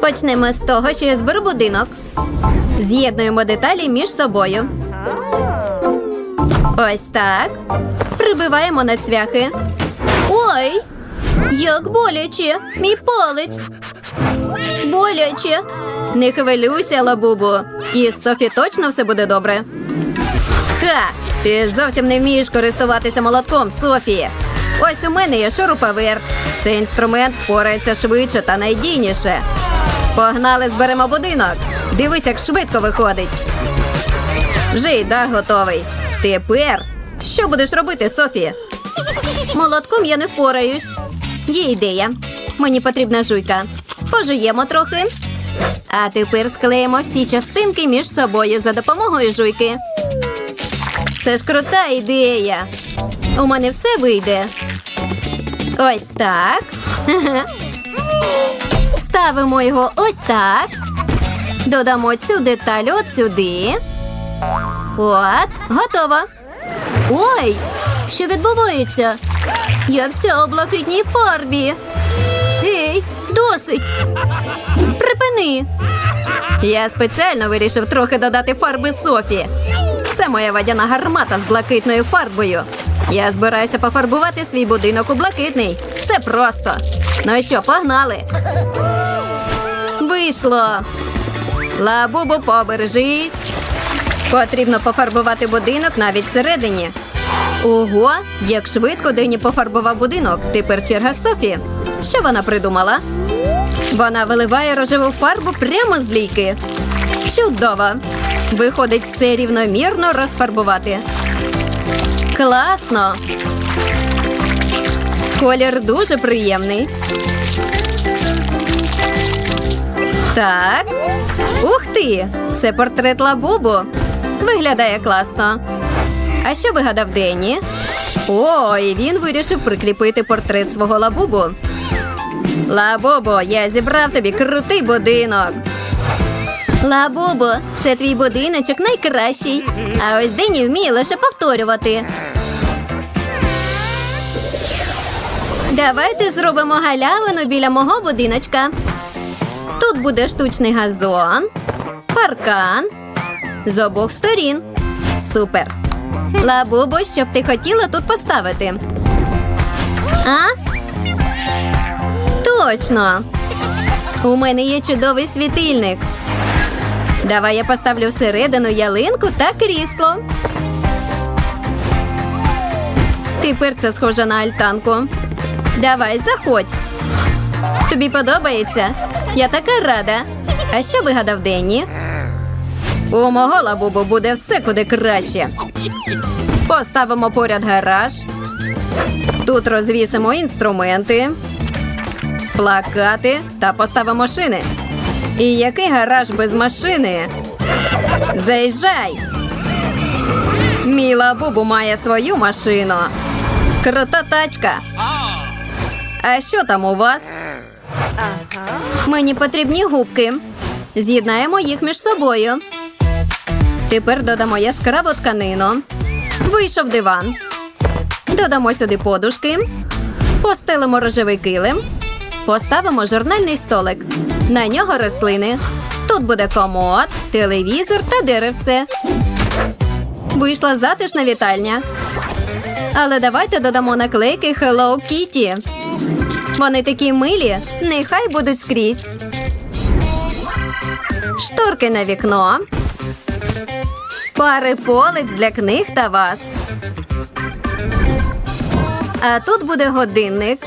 Почнемо з того, що я зберу будинок. З'єднуємо деталі між собою. Ось так. Прибиваємо на цвяхи. Ой! Як боляче! Мій палець! Боляче! Не хвилюйся, лабубу. І з Софі точно все буде добре. Ха! Ти зовсім не вмієш користуватися молотком, Софі. Ось у мене є шуруповерт. Цей інструмент впорається швидше та надійніше. Погнали, зберемо будинок. Дивись, як швидко виходить. Вже і дах готовий. Тепер що будеш робити, Софі? Молотком я не впораюсь. Є ідея. Мені потрібна жуйка. Пожуємо трохи. А тепер склеїмо всі частинки між собою за допомогою жуйки. Це ж крута ідея. У мене все вийде. Ось так. Ставимо його ось так. Додамо цю деталь от сюди. От, готово. Ой, що відбувається? Я вся у блакитній фарбі. Гей, досить. Припини. Я спеціально вирішив трохи додати фарби Софі. Це моя водяна гармата з блакитною фарбою. Я збираюся пофарбувати свій будинок у блакитний. Це просто. Ну що, погнали? Вийшло. Лабубу, побережись. Потрібно пофарбувати будинок навіть всередині. Ого, як швидко Дені пофарбував будинок. Тепер черга Софі. Що вона придумала? Вона виливає рожеву фарбу прямо з лійки. Чудово! Виходить все рівномірно розфарбувати. Класно! Колір дуже приємний. Так. Ух ти! Це портрет Лабубу. Виглядає класно. А що вигадав Денні? Ой, він вирішив прикріпити портрет свого лабубу. Лабубо, я зібрав тобі крутий будинок. Лабубо, це твій будиночок найкращий. А ось Дені вміє лише повторювати. Давайте зробимо галявину біля мого будиночка. Тут буде штучний газон, паркан з обох сторін. Супер. Лабубо, що б ти хотіла тут поставити? А? Точно. У мене є чудовий світильник. Давай я поставлю всередину ялинку та крісло. Тепер це схоже на альтанку. Давай, заходь. Тобі подобається? Я така рада. А що вигадав Денні? У мого лабубу буде все куди краще. Поставимо поряд гараж. Тут розвісимо інструменти, плакати та поставимо шини. І який гараж без машини? Заїжджай! Мій лабубу має свою машину. Крута тачка. А що там у вас? Мені потрібні губки. З'єднаємо їх між собою. Тепер додамо яскраву тканину. Вийшов диван. Додамо сюди подушки. Постелимо рожевий килим. Поставимо журнальний столик. На нього рослини. Тут буде комод, телевізор та деревце. Вийшла затишна вітальня. Але давайте додамо наклейки Hello Kitty. Вони такі милі, нехай будуть скрізь. Шторки на вікно. Пари полиць для книг та вас. А тут буде годинник.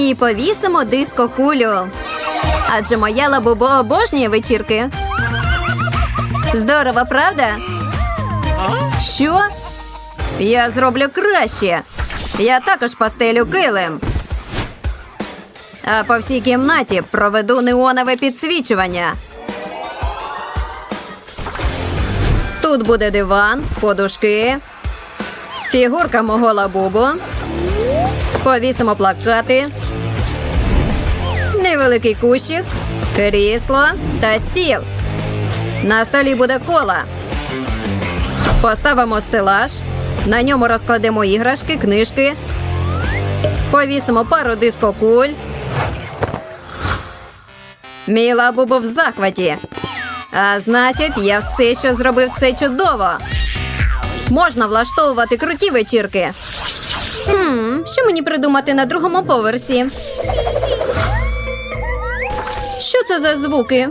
І повісимо диско кулю. Адже моя лабубо обожнює вечірки. Здорово, правда? Що? Я зроблю краще. Я також постелю килим. А по всій кімнаті проведу неонове підсвічування. Тут буде диван, подушки, фігурка мого лабубу. Повісимо плакати, невеликий кущик, крісло та стіл. На столі буде кола. Поставимо стелаж. На ньому розкладемо іграшки, книжки. Повісимо пару дискокуль. Мій лабубу в захваті. А значить, я все, що зробив, це чудово. Можна влаштовувати круті вечірки. Хм, що мені придумати на другому поверсі? Це за звуки?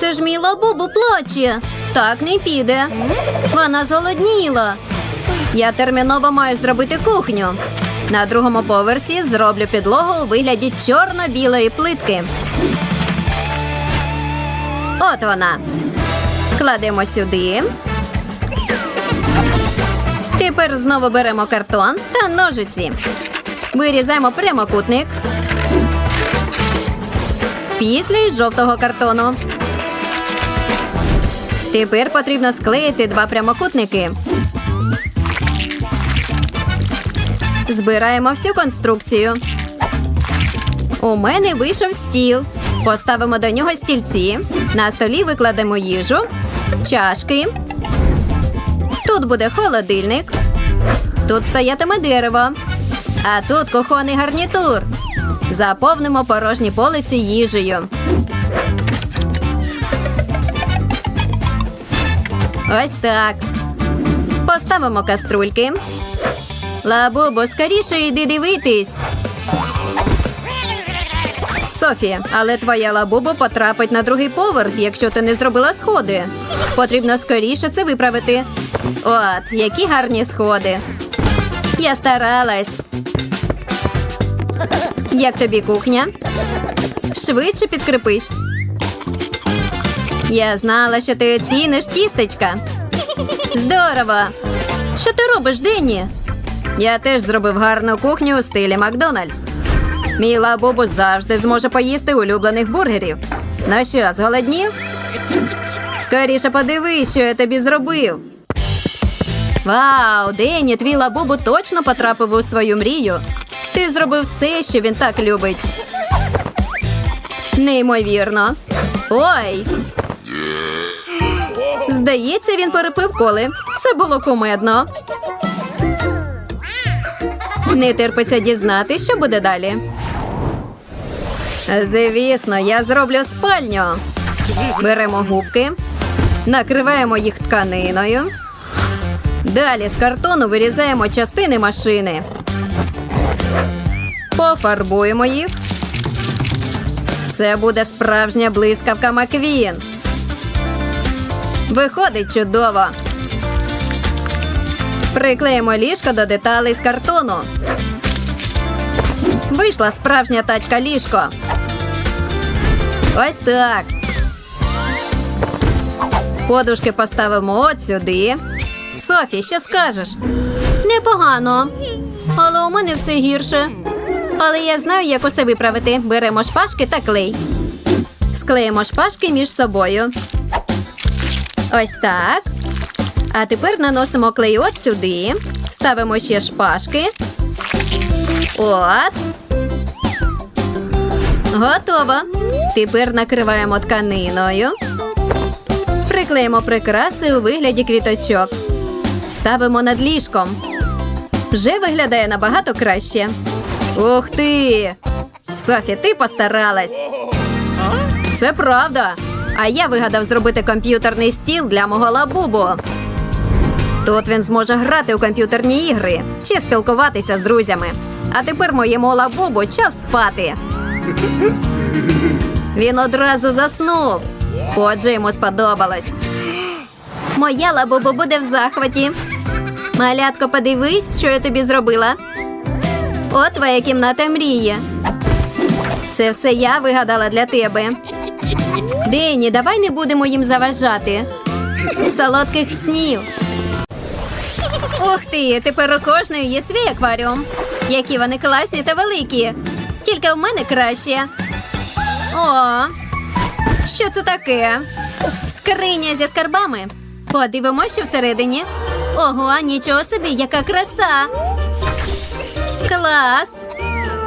Це ж мій лабубу плаче. Так не піде. Вона зголодніла. Я терміново маю зробити кухню. На другому поверсі зроблю підлогу у вигляді чорно-білої плитки. От вона. Кладемо сюди. Тепер знову беремо картон та ножиці. Вирізаємо прямокутник. Після із жовтого картону. Тепер потрібно склеїти два прямокутники. Збираємо всю конструкцію. У мене вийшов стіл. Поставимо до нього стільці. На столі викладемо їжу, чашки. Тут буде холодильник. Тут стоятиме дерево. А тут кухонний гарнітур. Заповнимо порожні полиці їжею. Ось так. Поставимо каструльки. Лабубо, скоріше йди дивитись. Софі, але твоя лабубо потрапить на другий поверх, якщо ти не зробила сходи. Потрібно скоріше це виправити. От, які гарні сходи. Я старалась. Як тобі кухня? Швидше підкрепись. Я знала, що ти оціниш тістечка. Здорово! Що ти робиш, Денні? Я теж зробив гарну кухню у стилі Макдональдс. Мій лабубу завжди зможе поїсти улюблених бургерів. Ну що, зголоднів? Скоріше подивись, що я тобі зробив. Вау, Денні, твій лабубу точно потрапив у свою мрію. Ти зробив все, що він так любить. Неймовірно. Ой. Здається, він перепив коли. Це було кумедно. Не терпиться дізнати, що буде далі. Звісно, я зроблю спальню. Беремо губки, накриваємо їх тканиною. Далі з картону вирізаємо частини машини. Пофарбуємо їх. Це буде справжня блискавка Маквін. Виходить чудово. Приклеїмо ліжко до деталей з картону. Вийшла справжня тачка ліжко. Ось так. Подушки поставимо от сюди. Софі, що скажеш? Непогано. Але у мене все гірше. Але я знаю, як усе виправити. Беремо шпажки та клей. Склеїмо шпажки між собою. Ось так. А тепер наносимо клей от сюди. Ставимо ще шпажки. От. Готово. Тепер накриваємо тканиною. Приклеїмо прикраси у вигляді квіточок. Ставимо над ліжком. Вже виглядає набагато краще. Ух ти! Софі, ти постаралась. Це правда. А я вигадав зробити комп'ютерний стіл для мого лабубу. Тут він зможе грати у комп'ютерні ігри чи спілкуватися з друзями. А тепер моєму лабубу час спати. Він одразу заснув. Отже, йому сподобалось. Моя лабубу буде в захваті. Малятко, подивись, що я тобі зробила. От твоя кімната мрії. Це все я вигадала для тебе. Дені, давай не будемо їм заважати. Солодких снів. Ух ти! Тепер у кожної є свій акваріум. Які вони класні та великі. Тільки в мене краще. О, що це таке? Скриня зі скарбами. Подивимося, що всередині. Ого, нічого собі, яка краса. Клас.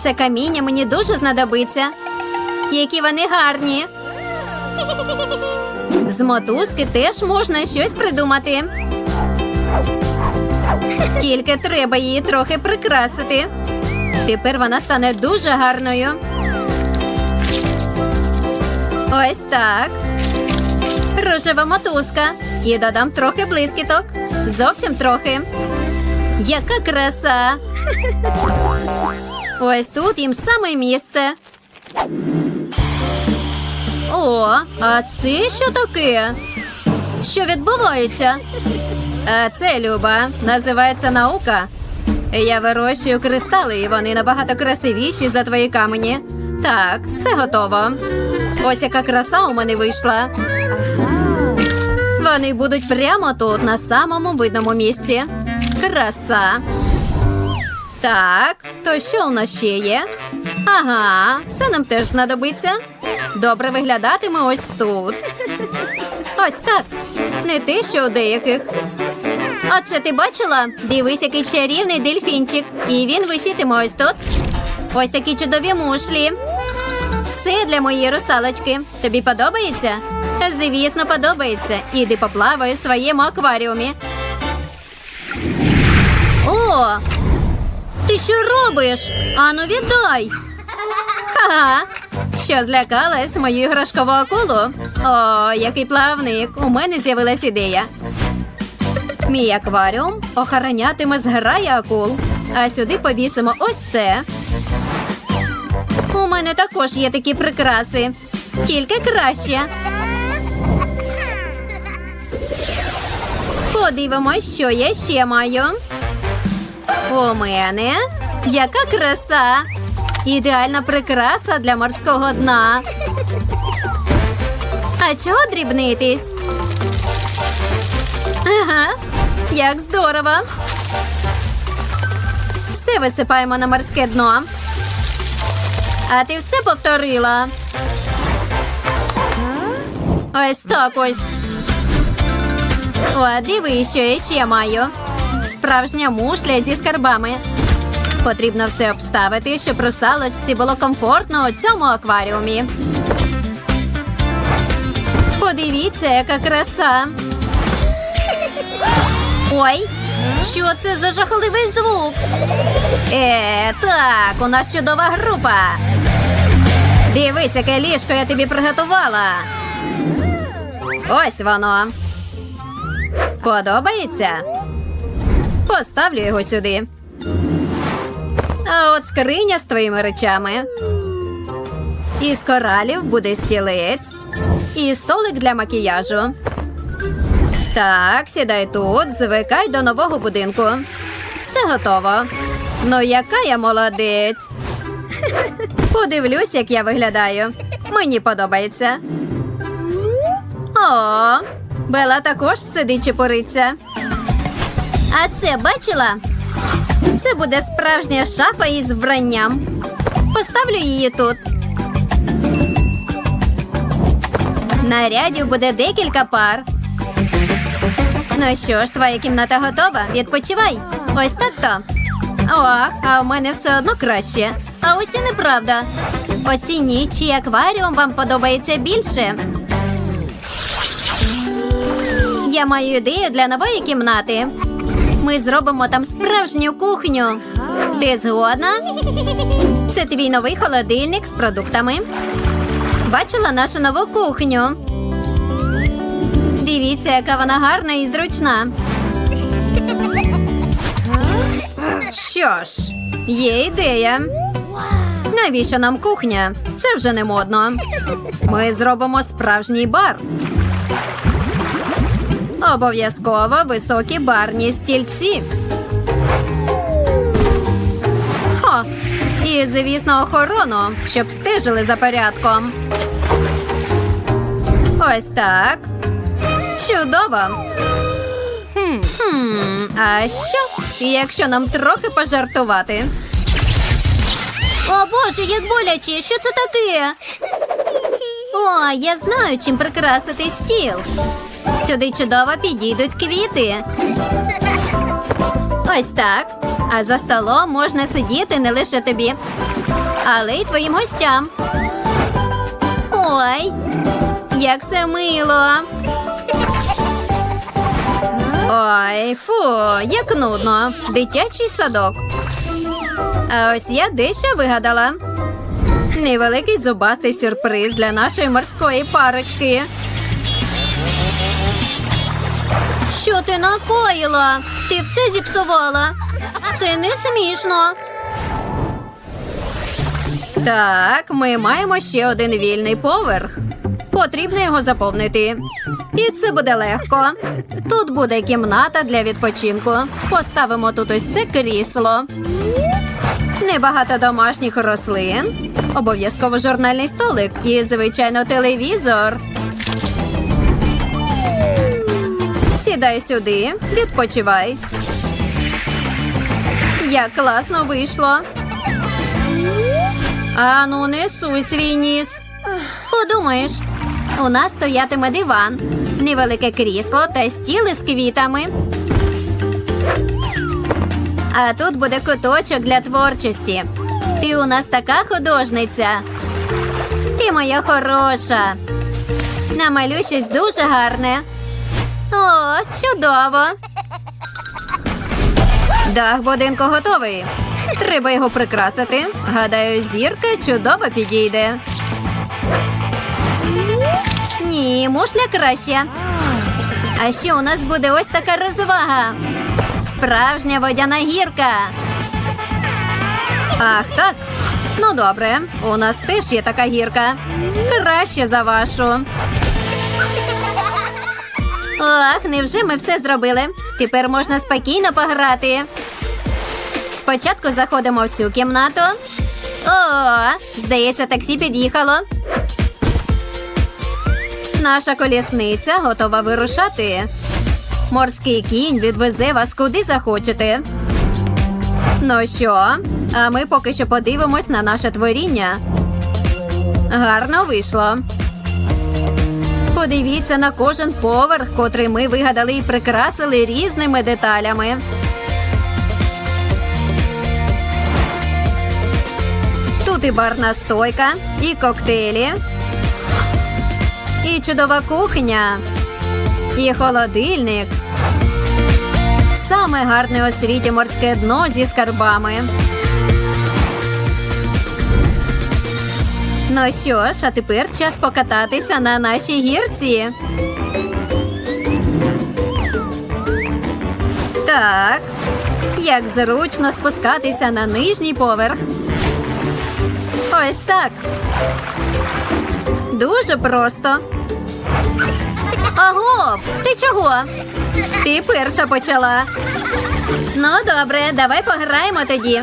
Це каміння мені дуже знадобиться. Які вони гарні. З мотузки теж можна щось придумати. Тільки треба її трохи прикрасити. Тепер вона стане дуже гарною. Ось так. Рожева мотузка. І додам трохи блискіток. Зовсім трохи. Яка краса! Ось тут їм саме місце. О, а це що таке? Що відбувається? А це Люба. Називається наука. Я вирощую кристали, і вони набагато красивіші за твої камені. Так, все готово. Ось яка краса у мене вийшла. Вони будуть прямо тут, на самому видному місці. Краса. Так, то що у нас ще є? Ага, це нам теж знадобиться. Добре виглядатиме ось тут. Ось так. Не те, що у деяких. А це ти бачила? Дивись, який чарівний дельфінчик. І він висітиме ось тут. Ось такі чудові мушлі. Все для моєї русалочки. Тобі подобається? Звісно, подобається. Іди поплавай у своєму акваріумі. О! Ти що робиш? Ану, віддай. Ха-ха. Що злякалась мою іграшкову акулу? О, який плавник! У мене з'явилась ідея. Мій акваріум охоронятиме зграя акул. А сюди повісимо ось це. У мене також є такі прикраси. Тільки краще. Подивимось, що я ще маю. У мене яка краса! Ідеальна прикраса для морського дна. А чого дрібнитись? Ага, як здорово. Все висипаємо на морське дно. А ти все повторила. Ось так ось. О, диви, що я ще маю. Справжня мушля зі скарбами. Потрібно все обставити, щоб русалочці було комфортно у цьому акваріумі. Подивіться, яка краса. Ой, що це за жахливий звук? Е, так, у нас чудова група. Дивись, яке ліжко я тобі приготувала. Ось воно. Подобається? Поставлю його сюди. А от скриня з твоїми речами. Із коралів буде стілець. І столик для макіяжу. Так, сідай тут, звикай до нового будинку. Все готово. Ну, яка я молодець. Подивлюсь, як я виглядаю. Мені подобається. О, Бела також сидить чепуриться. А це бачила? Це буде справжня шафа із вбранням. Поставлю її тут. Нарядів буде декілька пар. Ну що ж, твоя кімната готова? Відпочивай. Ось так то. О, а у мене все одно краще. А ось і неправда. Оцініть, чий акваріум вам подобається більше. Я маю ідею для нової кімнати. Ми зробимо там справжню кухню. Ти згодна? Це твій новий холодильник з продуктами. Бачила нашу нову кухню. Дивіться, яка вона гарна і зручна. Що ж, є ідея. Навіщо нам кухня? Це вже не модно. Ми зробимо справжній бар. Обов'язково високі барні стільці. Хо. І, звісно, охорону, щоб стежили за порядком. Ось так. Чудово. Хм, а що, якщо нам трохи пожартувати? О, Боже, як боляче! Що це таке? О, я знаю, чим прикрасити стіл. Сюди чудово підійдуть квіти. Ось так. А за столом можна сидіти не лише тобі, але й твоїм гостям. Ой, як все мило. Ой, фу, як нудно. Дитячий садок. А ось я дещо вигадала. Невеликий зубастий сюрприз для нашої морської парочки. Що ти накоїла? Ти все зіпсувала. Це не смішно. Так, ми маємо ще один вільний поверх. Потрібно його заповнити. І це буде легко. Тут буде кімната для відпочинку. Поставимо тут ось це крісло. Небагато домашніх рослин. Обов'язково журнальний столик і, звичайно, телевізор. Сідай сюди, відпочивай. Як класно вийшло. Ану, несуй свій ніс. Подумаєш, у нас стоятиме диван, невелике крісло та стіл із квітами. А тут буде куточок для творчості. Ти у нас така художниця. Ти моя хороша. Намалюй щось дуже гарне. О, чудово. Дах будинку готовий. Треба його прикрасити. Гадаю, зірка чудово підійде. Ні, мушля краще. А ще у нас буде ось така розвага. Справжня водяна гірка. Ах, так. Ну добре, у нас теж є така гірка. Краще за вашу. Ах, невже ми все зробили? Тепер можна спокійно пограти. Спочатку заходимо в цю кімнату. О, здається, таксі під'їхало. Наша колісниця готова вирушати. Морський кінь відвезе вас куди захочете. Ну що, а ми поки що подивимось на наше творіння. Гарно вийшло. Подивіться на кожен поверх, котрий ми вигадали і прикрасили різними деталями. Тут і барна стойка, і коктейлі, і чудова кухня, і холодильник. Саме гарне у світі морське дно зі скарбами. Ну що ж, а тепер час покататися на нашій гірці. Так, як зручно спускатися на нижній поверх. Ось так. Дуже просто. Аго, ти чого? Ти перша почала. Ну, добре, давай пограємо тоді.